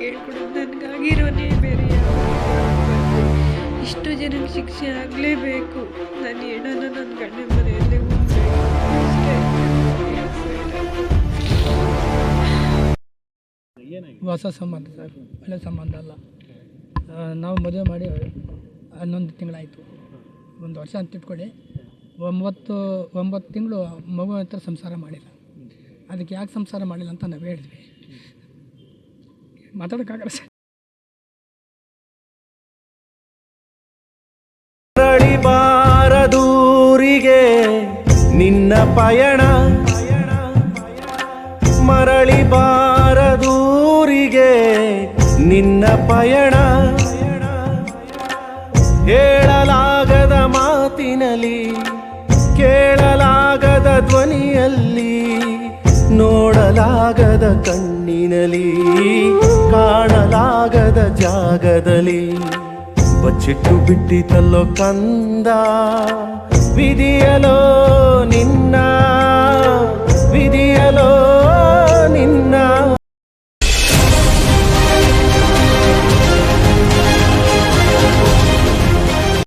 ಕೇಳ್ಕೊಡೋದು ನನಗಾಗಿರೋನೇ ಬೇರೆ ಇಷ್ಟು ಜನಕ್ಕೆ ಶಿಕ್ಷೆ ಆಗಲೇಬೇಕು. ನನ್ನ ಹೆಣನ ನನ್ನ ಗಂಡನ ಮನೆಯಲ್ಲೇ ಹೊಸ ಸಂಬಂಧ ಸರ್, ಒಳ್ಳೆ ಸಂಬಂಧ ಅಲ್ಲ. ನಾವು ಮದುವೆ ಮಾಡಿ ಹನ್ನೊಂದು ತಿಂಗಳಾಯಿತು. ಒಂದು ವರ್ಷ ಅಂತ ಇಟ್ಕೊಳ್ಳಿ. ಒಂಬತ್ತು ಒಂಬತ್ತು ತಿಂಗಳು ಮಗು ಹತ್ರ ಸಂಸಾರ ಮಾಡಿಲ್ಲ. ಅದಕ್ಕೆ ಯಾಕೆ ಸಂಸಾರ ಮಾಡಿಲ್ಲ ಅಂತ ನಾವು ಹೇಳಿದ್ವಿ. ಮಾತಾಡೋಕ್ಕಾಗಲ್ಲ ಸರ್. ಬಾರದೂರಿಗೆ ನಿನ್ನ ಪಯಣ. ಮರಳಿ ಬಾರದೂರಿಗೆ ನಿನ್ನ ಪಯಣ. ಹೇಳಲಾಗದ ಮಾತಿನಲ್ಲಿ ಕೇಳಲಾಗದ ನೋಡಲಾಗದ ಕಣ್ಣಿನಲ್ಲಿ ಕಾಣಲಾಗದ ಜಾಗದಲ್ಲಿ ಬಚ್ಚಿಟ್ಟು ಬಿಟ್ಟಿತಲ್ಲೋ ಕಂದ ವಿಧಿ